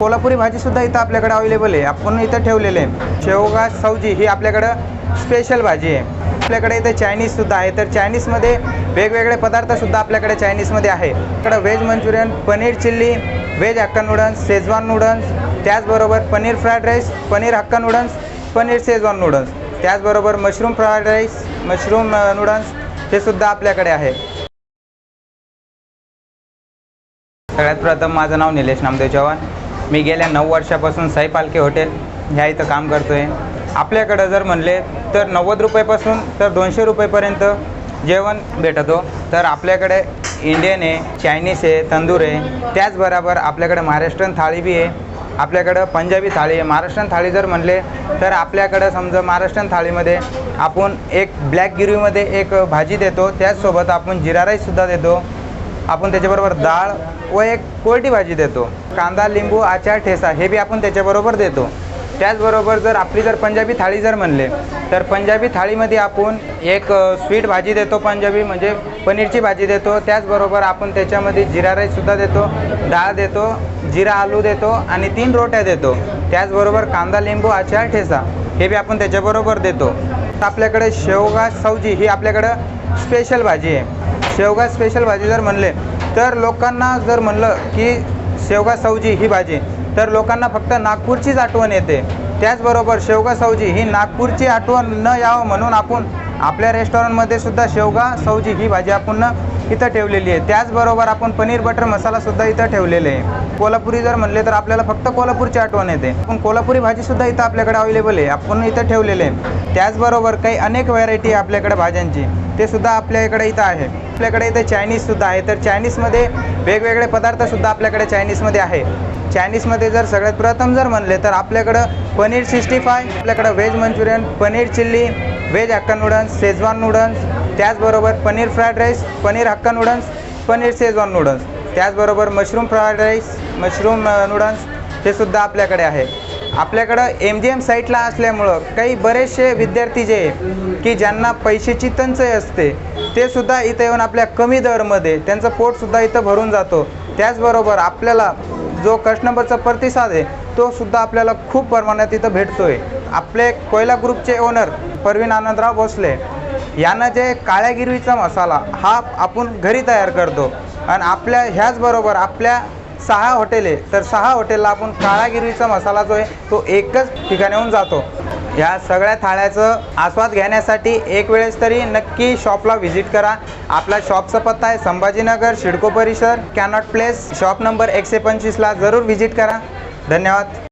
कोल्हापुरी भाजीसुद्धा इथं आपल्याकडे अवेलेबल आहे. आपण इथं ठेवलेले आहे. शेवगा सवजी ही आपल्याकडं स्पेशल भाजी आहे. आपल्याकडे इथे चायनीजसुद्धा आहे. तर चायनीजमध्ये वेगवेगळे पदार्थसुद्धा आपल्याकडे चायनीजमध्ये आहे. इकडं veg Manchurian paneer chilli veg hakka noodles Schezwan noodles त्याचबरोबर paneer fried rice paneer hakka noodles paneer Schezwan noodles त्याचबरोबर mushroom fried rice mushroom noodles हे सुद्धा आपल्याकडे आहे. सगळ्यात प्रथम माझं नाव निलेश नामदेव चव्हाण. मी गेल्या नऊ वर्षापासून साई पालके हॉटेल ह्या इथं काम करतो आहे आपल्याकडं जर म्हणले तर नव्वद रुपयेपासून तर दोनशे रुपयेपर्यंत जेवण भेटतो. तर आपल्याकडे इंडियन आहे चायनीज आहे तंदूर आहे. त्याचबरोबर आपल्याकडे महाराष्ट्रीयन थाळी बी आहे. आपल्याकडं पंजाबी थाळी आहे. महाराष्ट्रन थाळी जर म्हणले तर आपल्याकडं समजा महाराष्ट्रन थाळीमध्ये आपण एक ब्लॅक गिरवीमध्ये एक भाजी देतो. त्याचसोबत आपण जिरा राईससुद्धा देतो. आपण त्याच्याबरोबर डाळ व एक कोरटी भाजी देतो. कांदा लिंबू आचार ठेसा हे बी आपण त्याच्याबरोबर देतो. त्याचबरोबर जर आपली जर पंजाबी थाळी जर म्हणले तर पंजाबी थाळीमध्ये आपण एक स्वीट भाजी देतो पंजाबी म्हणजे पनीरची भाजी देतो. त्याचबरोबर आपण त्याच्यामध्ये जिरा राईससुद्धा देतो डाळ देतो जिरा आलू देतो आणि तीन रोट्या देतो. त्याचबरोबर कांदा लिंबू आचार ठेसा हे बी आपण त्याच्याबरोबर देतो. आपल्याकडे शेवगा सवजी ही आपल्याकडं स्पेशल भाजी आहे. शेवगा स्पेशल भाजी जर म्हणले तर लोकांना जर म्हणलं की शेवगा सवजी ही भाजी तर लोकांना फक्त नागपूरचीच आठवण येते. त्याचबरोबर शेवगा सवजी ही नागपूरची आठवण न यावं म्हणून आपण आपल्या रेस्टॉरंटमध्ये सुद्धा शेवगा सवजी ही भाजी आपण इथं ठेवलेली आहे. त्याचबरोबर आपण पनीर बटर मसालासुद्धा इथं ठेवलेले आहे. कोल्हापुरी जर म्हणले तर आपल्याला फक्त कोल्हापूरची आठवण येते. पण कोल्हापुरी भाजीसुद्धा इथं आपल्याकडे अवेलेबल आहे. आपण इथं ठेवलेले आहे. त्याचबरोबर काही अनेक व्हरायटी आहे आपल्याकडे भाज्यांची. ते सुद्धा आपल्याकडे इथं आहे. आपल्याकडे इथं चायनीजसुद्धा आहे. तर चायनीजमध्ये वेगवेगळे पदार्थसुद्धा आपल्याकडे चायनीजमध्ये आहे. चायनीजमध्ये जर सगळ्यात प्रथम जर म्हणले तर आपल्याकडं पनीर सिक्स्टी फाय आपल्याकडं veg Manchurian paneer chilli veg hakka noodles Schezwan noodles त्याचबरोबर paneer fried rice paneer hakka noodles paneer Schezwan noodles त्याचबरोबर mushroom fried rice mushroom noodles हे सुद्धा आपल्याकडे आहे. आपल्याकडं एम जी एम साईटला असल्यामुळं काही बरेचसे विद्यार्थी जे आहे, की ज्यांना पैशाची टंचाई असते ते सुद्धा इथं येऊन आपल्या कमी दरमध्ये त्यांचं पोटसुद्धा इथं भरून जातो. त्याचबरोबर आपल्याला जो कस्टमरचा प्रतिसाद आहे तो सुद्धा आपल्याला खूप प्रमाणात इथं भेटतो आहे आपले कोयला ग्रुपचे ओनर परवीन आनंदराव भोसले यांना जे काळ्या गिरवीचा मसाला हा आपण घरी तयार करतो. आणि आपल्या ह्याचबरोबर आपल्या सहा हॉटेल. आहे तर सहा हॉटेलला आपण काळागिरीचा मसाला जो आहे तो एकच ठिकाणाहून जातो. ह्या सगळ्या थाळ्याचं आस्वाद घेण्यासाठी एक वेळेस तरी नक्की शॉपला व्हिजिट करा. आपला शॉपचा पत्ता आहे संभाजीनगर शिडको परिसर कॅनॉट प्लेस. शॉप नंबर एकशे पंचवीसला जरूर व्हिजिट करा. धन्यवाद.